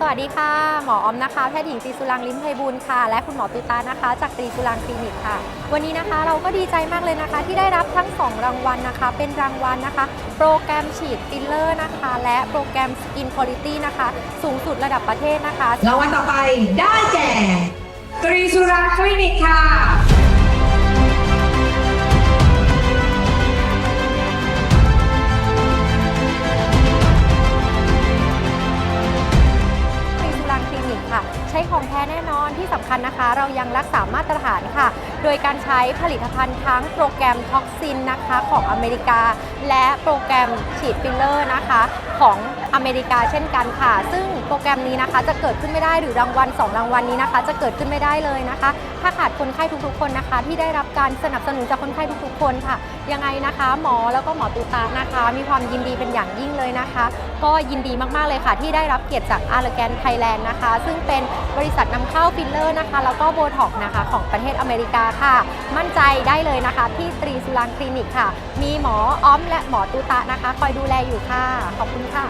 สวัสดีค่ะ หมอออมนะคะแพทย์หญิงตรีสุรางลิ้มไพบูลย์ค่ะ และคุณหมอตุตานะคะ จากตรีสุรางคลินิกค่ะ วันนี้นะคะเราก็ดีใจมากเลยนะคะ ที่ได้รับทั้ง 2 รางวัลนะคะ เป็นรางวัลนะคะ โปรแกรมฉีดฟิลเลอร์นะคะ และโปรแกรมสกินคุณ i t y นะคะ สูงสุดระดับประเทศนะคะ รางวัลต่อไปได้แก่ ตรีสุราคลินิกค่ะ ของแท้แน่นอนที่สำคัญนะคะ เรายังรักษามาตรฐานค่ะ โดยการใช้ผลิตภัณฑ์ทั้งโปรแกรมท็อกซินนะคะของอเมริกา และโปรแกรมฉีดฟิลเลอร์นะคะของอเมริกาเช่นกันค่ะ ซึ่งโปรแกรมนี้นะคะจะเกิดขึ้นไม่ได้หรือรางวัล 2 รางวัลนี้นะคะ จะเกิดขึ้นไม่ได้เลยนะคะ ถ้าขาดคนไข้ทุกๆ คนนะคะ ที่ได้รับการสนับสนุนจากคนไข้ทุกๆ คนค่ะ ยังไงนะคะ หมอแล้วก็หมอตูตานะคะ มีความยินดีเป็นอย่างยิ่งเลยนะคะ ก็ยินดีมากๆเลยค่ะ ที่ได้รับเกียรติจากอาร์แกนไทยแลนด์นะคะ ซึ่งเป็นบริษัทนำเข้าฟิลเลอร์นะคะ แล้วก็โบท็อกนะคะของประเทศอเมริกาค่ะ มั่นใจได้เลยนะคะ ที่ตรีสุรางคลินิกค่ะ มีหมออ้อมและหมอตูตะนะคะ คอยดูแลอยู่ค่ะ ขอบคุณค่ะ